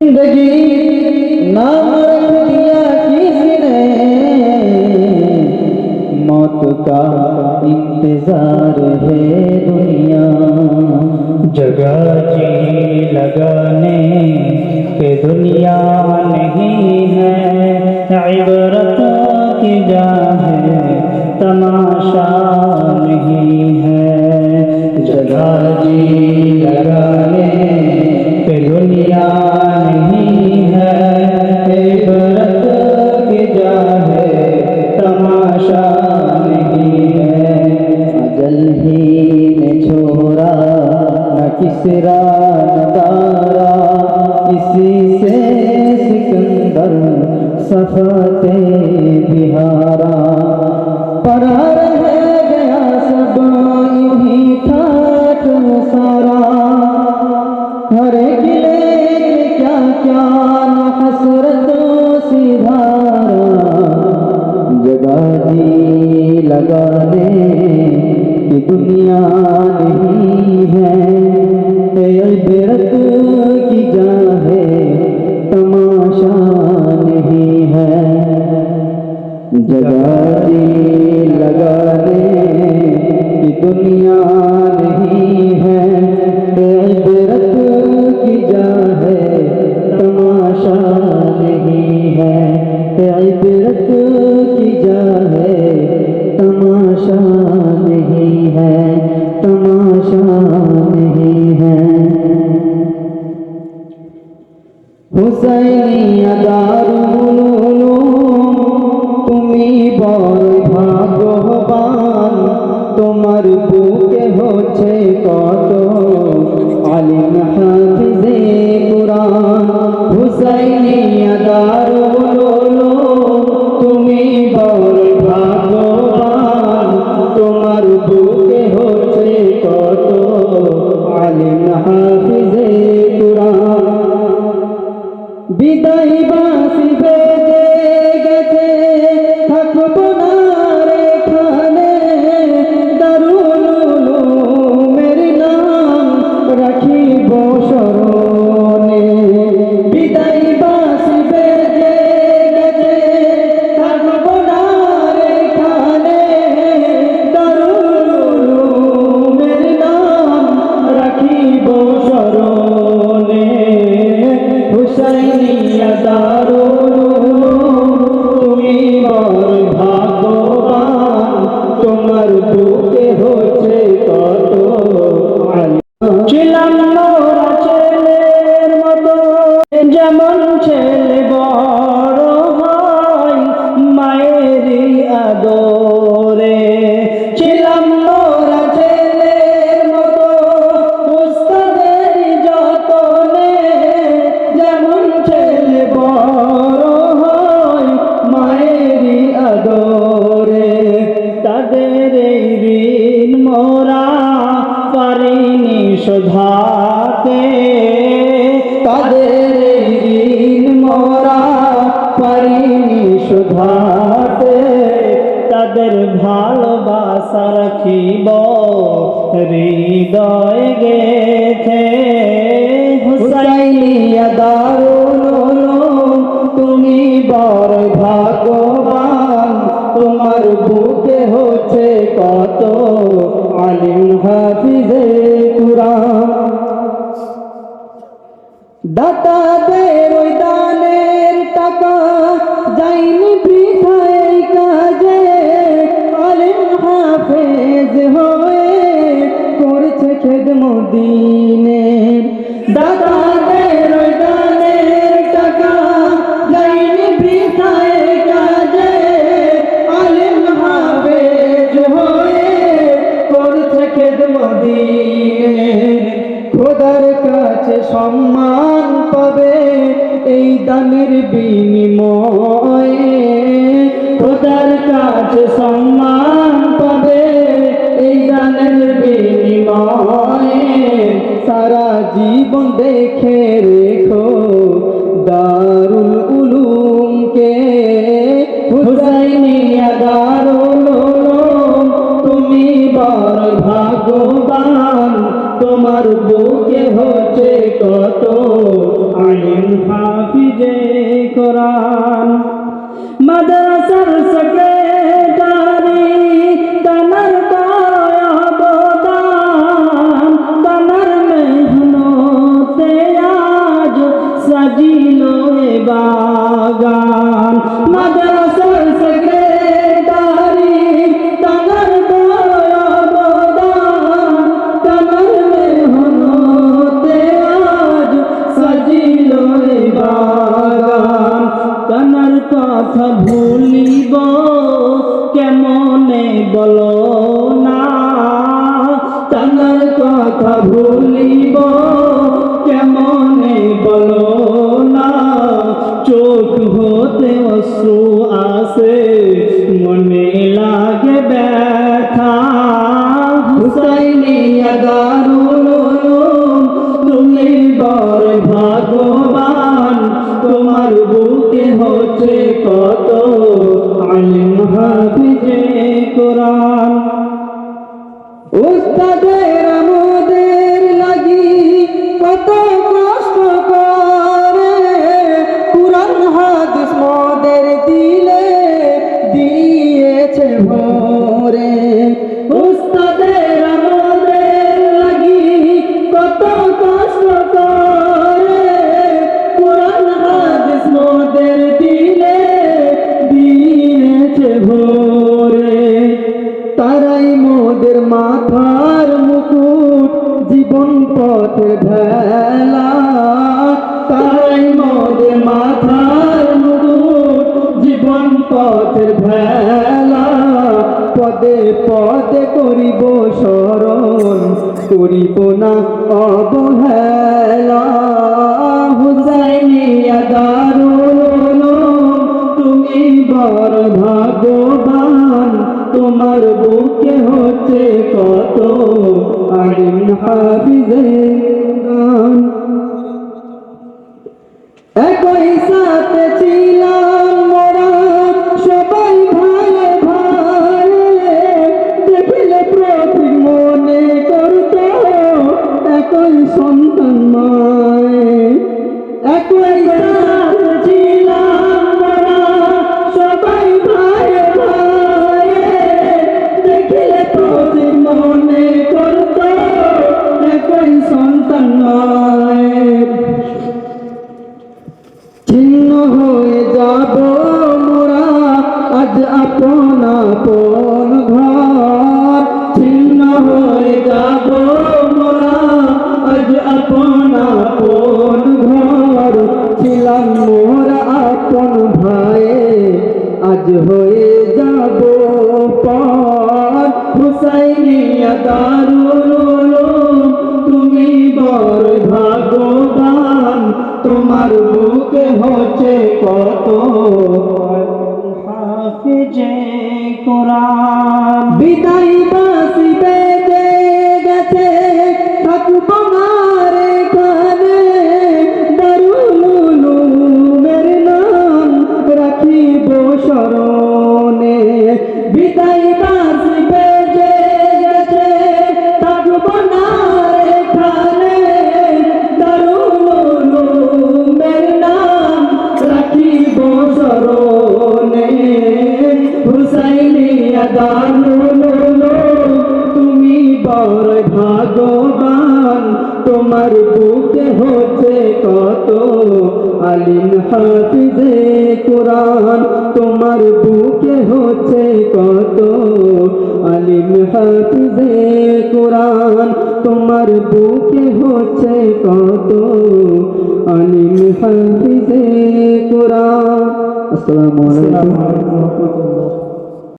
ज़िंदगी नाम रख किसने? मौत का इंतज़ार है दुनिया। जगह जी लगाने के दुनिया नहीं है। इबरत की जा है, तमाशा नहीं है। जगह जी की जा है, तमाशा नहीं है। इबरत की जा है, तमाशा नहीं है, तमाशा नहीं है। हुसैनी अदारों ভাগ সম্মান পাবে এই দানের বিনিময়ে। খোদার কাছে সম্মান পাবে এই দানের বিনিময়ে। সারা জীবন দেখে ফুলে বাগান। মাদ্রাসার সেক্রেটারি তানার অবদান তানার মেহনতে আজ সাজিল বাগান। তানার কথা ভুলি Habib. হয়ে যাব পর হুসাইনিয়া দারুল তুমি বড় ভাগবান তোমার বুকে হচ্ছে কত তুমি বড় ভাগবান তোমার বুকে হচ্ছে কত আলিম হাফিজে কোরআন। তোমার বুকে হচ্ছে কত আলিম হাফিজে কোরআন। তোমার বুকে হচ্ছে কত আলিম হাফিজে কোরআন। আসসালামু আলাইকুম।